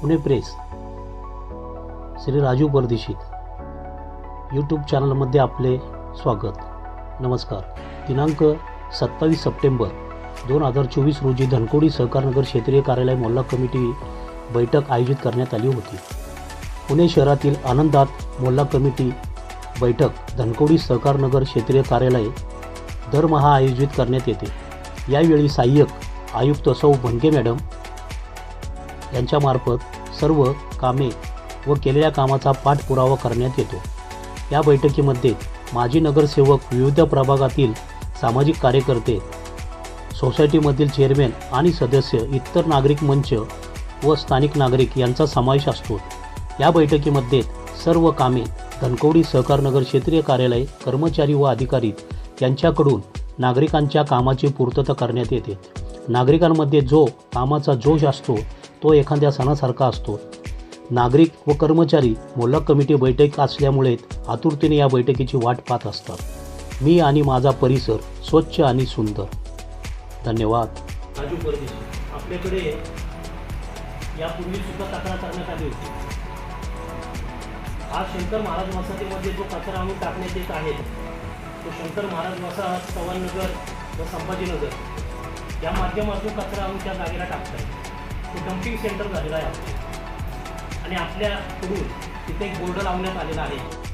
Pune press Shri Raju परदेशीत YouTube चॅनलमध्ये आपले स्वागत. नमस्कार. दिनांक सत्तावीस सप्टेंबर दोन हजार चोवीस रोजी धनकोडी सहकारनगर क्षेत्रीय कार्यालय मोहल्ला कमिटी बैठक आयोजित करण्यात आली होती. पुणे शहरातील आनंदात मोल्ला कमिटी बैठक धनकोडी सहकारनगर क्षेत्रीय कार्यालय दरमहा आयोजित करण्यात येते. यावेळी सहाय्यक आयुक्त सौ भंके मॅडम यांच्यामार्फत सर्व कामे व केलेल्या कामाचा पाठपुरावा करण्यात येतो. या बैठकीमध्ये माजी नगरसेवक विविध प्रभागातील सामाजिक कार्यकर्ते सोसायटीमधील चेअरमॅन आणि सदस्य इतर नागरिक मंच व स्थानिक नागरिक यांचा समावेश असतो. या बैठकीमध्ये सर्व कामे धनकवडी सहकारनगर क्षेत्रीय कार्यालय कर्मचारी व अधिकारी यांच्याकडून नागरिकांच्या कामाची पूर्तता करण्यात येते. नागरिकांमध्ये जो कामाचा जोश असतो तो एखाद्या सणासारखा असतो. नागरिक व कर्मचारी मोलक कमिटी बैठक असल्यामुळे आतुरतेने या बैठकीची वाट पाहत असतात. मी आणि माझा परिसर स्वच्छ आणि सुंदर. धन्यवाद. राजू परदेशी आपल्याकडे यापूर्वी सुद्धा तक्रार करण्यात आली होती. हा शंकर महाराज वसाहतीमध्ये जो कचरा आम्ही टाकण्यात येत आहे तो शंकर महाराज वसाहत चव्हाणनगर व संभाजीनगर या माध्यमातून कचरा आम्ही त्या जागेला टाकत आहे डम्पिंग सेंटर झालेलं आहे. आपलं आणि आपल्याकडून तिथे एक बोर्ड लावण्यात आलेला आहे.